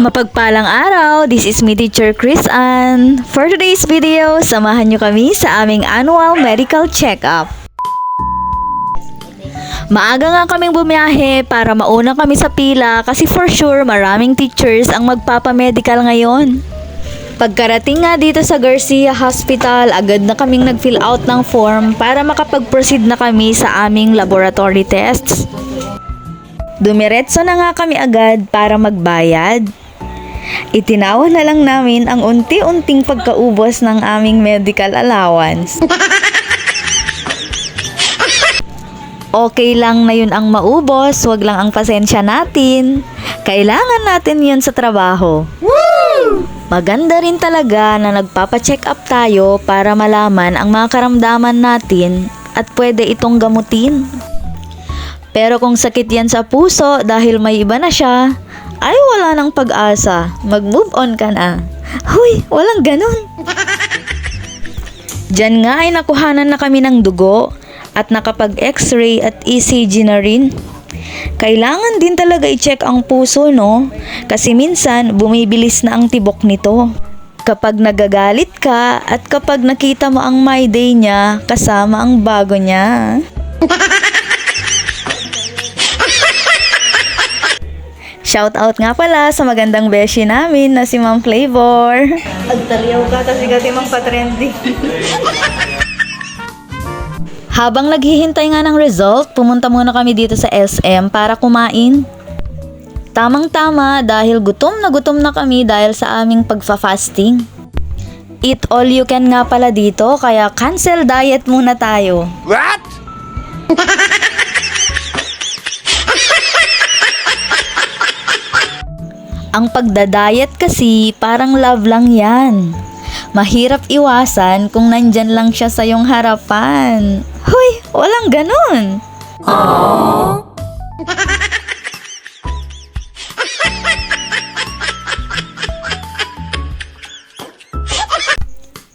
Mapagpalang araw, this is me teacher Chris Ann. For today's video, samahan nyo kami sa aming annual medical check-up. Maaga nga kaming bumiyahe para mauna kami sa pila kasi for sure maraming teachers ang magpapamedical ngayon. Pagkarating nga dito sa Garcia Hospital, agad na kaming nag-fill out ng form para makapag-proceed na kami sa aming laboratory tests. Dumiretso na nga kami agad para magbayad. Itinawa na lang namin ang unti-unting pagkaubos ng aming medical allowance. Okay lang na yun ang maubos, wag lang ang pasensya natin. Kailangan natin yun sa trabaho. Maganda rin talaga na nagpapa-check up tayo para malaman ang mga karamdaman natin at pwede itong gamutin. Pero kung sakit yan sa puso dahil may iba na siya, ay wala nang pag-asa. Mag-move on ka na. Huy, walang ganun. Diyan nga ay nakuhanan na kami ng dugo at nakapag-x-ray at ECG na rin. Kailangan din talaga i-check ang puso, no? Kasi minsan, bumibilis na ang tibok nito. Kapag nagagalit ka at kapag nakita mo ang my day niya kasama ang bago niya. Shout out nga pala sa magandang beshi namin na si Ma'am Flavor. Agtalyaw ka kasi kasi mang patrending. Habang naghihintay nga ng result, pumunta muna kami dito sa SM para kumain. Tamang-tama dahil gutom na gutom na kami dahil sa aming pagfa-fasting. Eat all you can nga pala dito kaya cancel diet muna tayo. What? Ang pagdadayet kasi parang love lang yan. Mahirap iwasan kung nandyan lang siya sa iyong harapan. Hoy, walang ganun.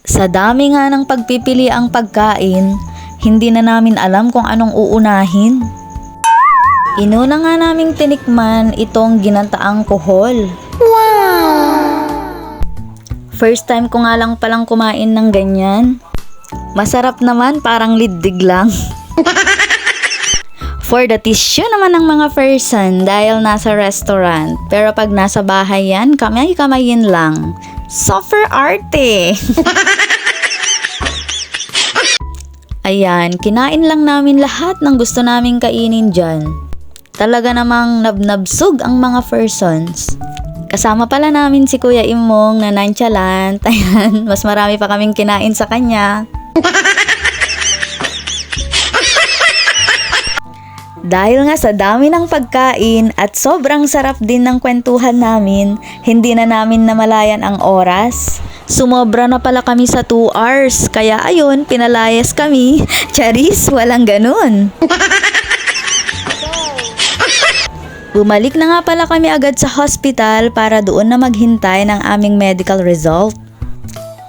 Sa dami nga ng pagpipili ang pagkain, hindi na namin alam kung anong uunahin. Inuna nga naming tinikman itong ginataang kohol. First time ko nga lang palang kumain ng ganyan. Masarap naman, parang liddig lang. For the tissue naman ng mga person dahil nasa restaurant. Pero pag nasa bahay yan, kamay-kamayin lang. Super arte! Ayan, kinain lang namin lahat ng gusto naming kainin dyan. Talaga namang nabnabsog ang mga persons. Kasama pala namin si Kuya Imong na nonchalant. Ayan, mas marami pa kaming kinain sa kanya. Dahil nga sa dami ng pagkain at sobrang sarap din ng kwentuhan namin, hindi na namin namalayan ang oras. Sumobra na pala kami sa 2 hours, kaya ayun, pinalayas kami. Charis, walang ganun. Bumalik na nga pala kami agad sa hospital para doon na maghintay ng aming medical result.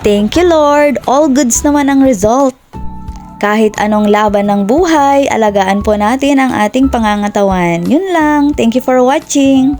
Thank you Lord, all goods naman ang result. Kahit anong laban ng buhay, alagaan po natin ang ating pangangatawan. Yun lang. Thank you for watching.